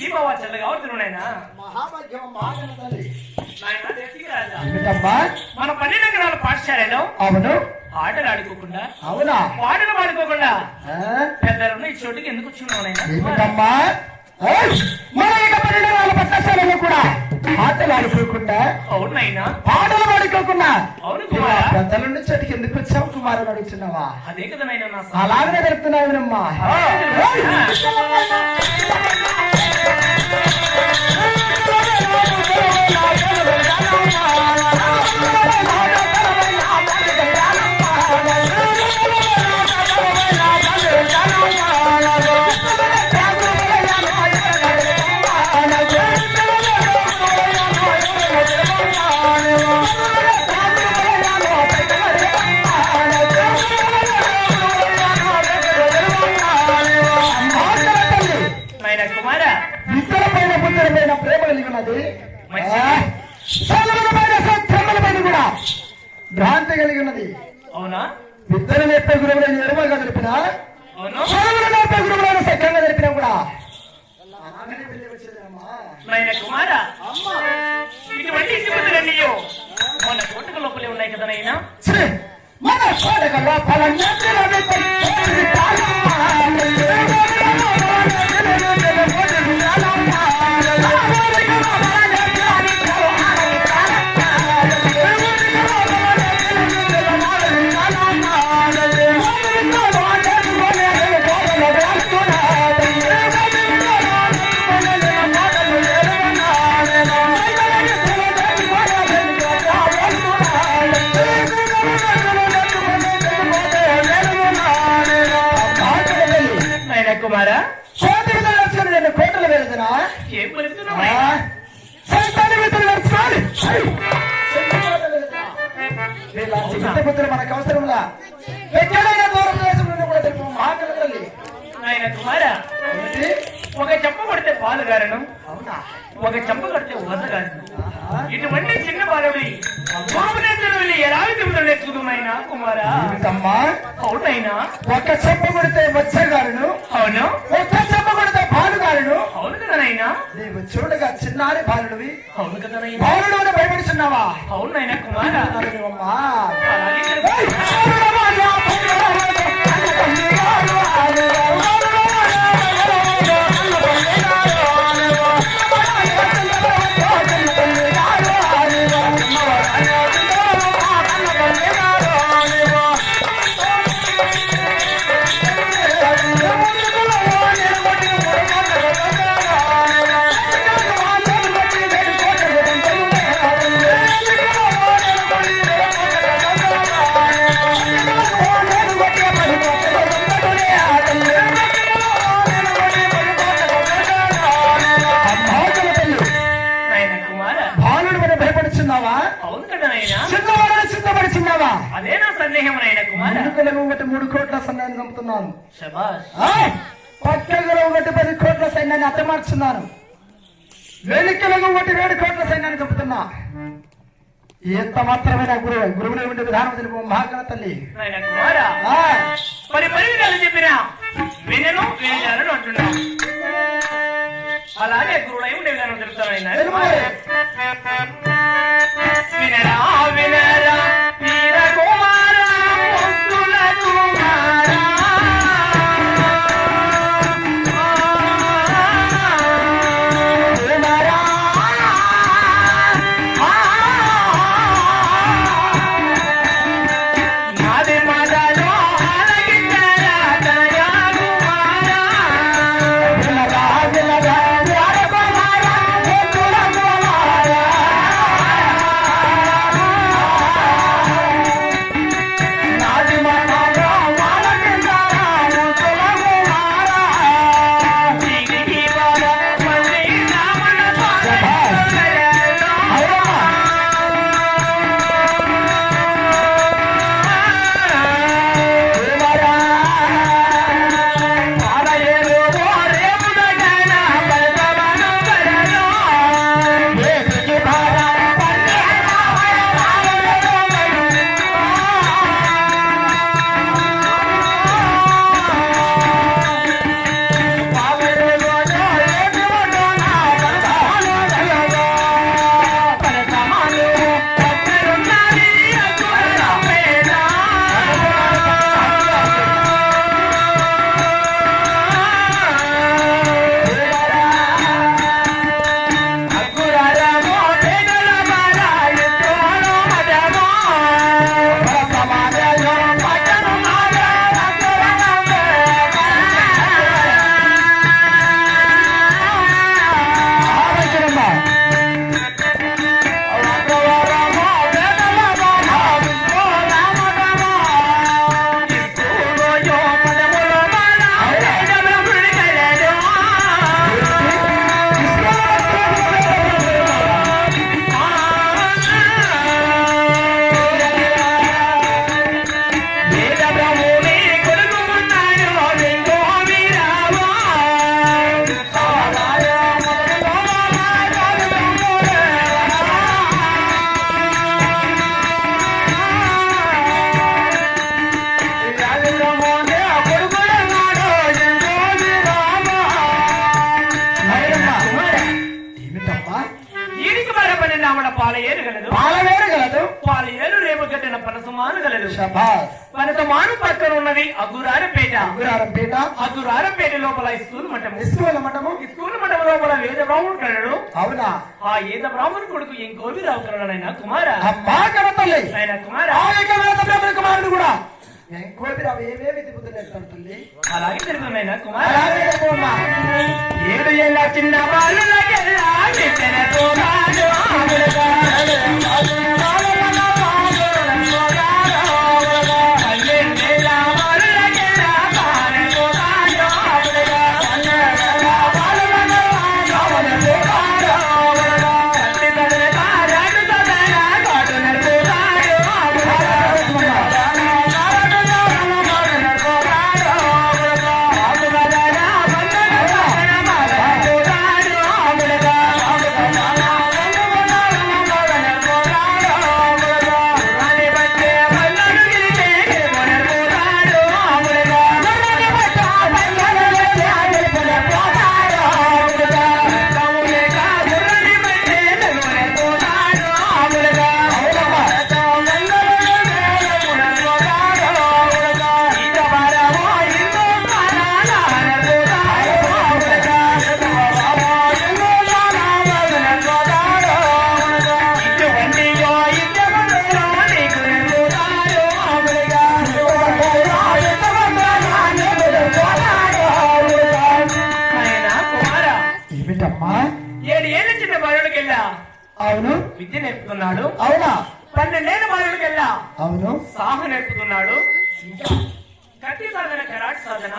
చల్లగా నాయన. మన పన్నెండు ఎకరాల పాఠశాలలో అవును. ఆటలు ఆడుకోకుండా అవునా? పాటలు పాడుకోకుండా? పెద్దలను ఈ చోటుకి ఎందుకు వచ్చినావు నాయన? ఏమిటమ్మా? ఏయ్! మన పన్నెండు పట్టశాలలో కూడా ఆటలు ఆడుకోకుండా అవును నాయన. పాటలు పాడుకోకుండా. అవును కుమారా. పెద్దల నుండి చెట్టుకి ఎందుకు వచ్చావు కుమారుడు అడుగుతున్నావా అదే కదా నాయన నా అలాగనే నాయన కలిగి ఉన్నది అవునా? ఇద్దరు నేర్పే గురువులను ఎరుమగా తెలిపిన అవును? సోదరులు నేర్పే గురువులను సత్యంగా తెలిపినా కూడా. అలాగనే వెళ్ళి వచ్చేదమ్మా. నాయన కుమారా. ఇటువంటి ఇసుకుతులన్నీ మన కోటక లోపలే ఉన్నాయి కదా నాయన? ఛీ! మన కోడక లోపల పుత్రులు మనకు అవసరంలా ఎక్కడైనా దూరం దేశంలో కూడా తెలుపు. మహాకల తల్లి నాయన కుమారా? ఒక చెంప కొడితే పాలు గారను అవునా? ఒక చెంప కొడితే వద గారను. ఆహా. ఇటువంటి చిన్న బాలవి బాబునేతలు ఎలా నేర్చుకున్నాయినా కుమారా? అవునైనా ఒక చెప్ప కొడితే బాలుడివి అవును కదా అని భయపడుచున్నావా అవును నాయనా కుమారా. అమ్మా. అలాగే అవును కదా నాయనా? చిన్నవాడని సిద్ధపడుచున్నావా అదే నా సందేహం నాయన కుమారా. ఎన్నికలకు ఒకటి మూడు కోట్ల సైన్యాన్ని చంపుతున్నాను. శబాష్ ఒకటి పది కోట్ల సైన్యాన్ని అర్థమార్చున్నాను వెనుకలకు ఒకటి ఏడు కోట్ల సైన్యాన్ని చంపుతున్నా. ఎంత మాత్రమే గురువు గురువులు ఉండే విధానం తెలుపు తల్లి. మరి విధాలు చెప్పినా? వినను వినజాలను అంటున్నావు అలాగే గురుడై ఉండే విధానం తెలుపుతాను ఆయన తెలుపు. వినరా వినరా శబాస్ మనతో మాను పక్కన ఉన్నది అగురారపేట. గురారంపేట అగురారపేట లోపల ఈ స్కూల్ మఠము. ఇస్కూల మఠము. ఈ స్కూల్ మఠం లోపల వేద బ్రాహ్మణుడు కలడు. అవునా? ఆ వేద బ్రాహ్మణుడు కొడుకు ఇంకోవి రావు కలడు కుమార? అమ్మా కడతల్లి ఆయన కుమార? కుమారుడు కూడా. అలాగే జరుగుతున్నాయి కుమార. ఏడు ఏళ్ళ చిన్న అవును. విద్య నేర్పుతున్నాడు. అవునా? పన్నెండేళ్ళ బాలుడికెళ్ళా అవును. సాహ నేర్పుతున్నాడు. కత్తి సాధన కరాట్ సాధన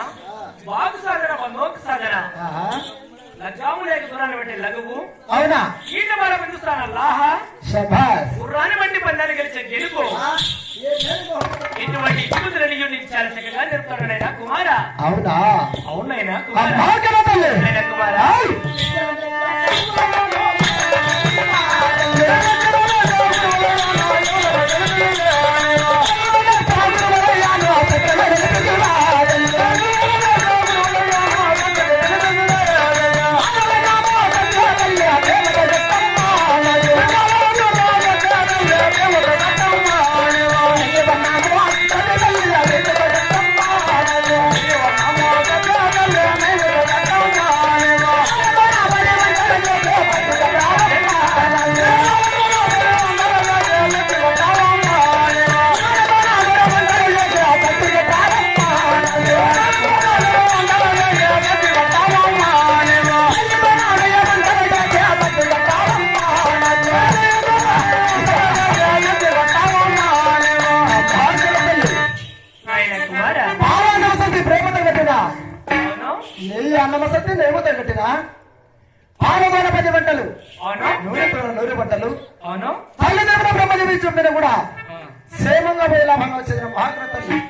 బాగు సాధన బంధోక్ సాధన. లగ్గాము లేక బట్టి లఘువు. అవునా? ఈట బాల హిందుస్థాన లాహ. శబాస్ గుర్రాన్ని బట్టి పందాన్ని గెలిచే గెలుపు. ఇటువంటి ఇచ్చుకుతులని నీకు చాలా చక్కగా నేర్పుతాడు ఆయన కుమార. అవునా? అవునైనా కుమార. నెయ్యి అన్నమసతి నేమతో కట్టిన ఆరోగ్య పది వంటలు. నూనె నూనె వంటలు. తల్లిదండ్రుల బ్రహ్మజీ చుండిన కూడా. క్షేమంగా పోయి లాభంగా వచ్చేది మహాగ్రంథం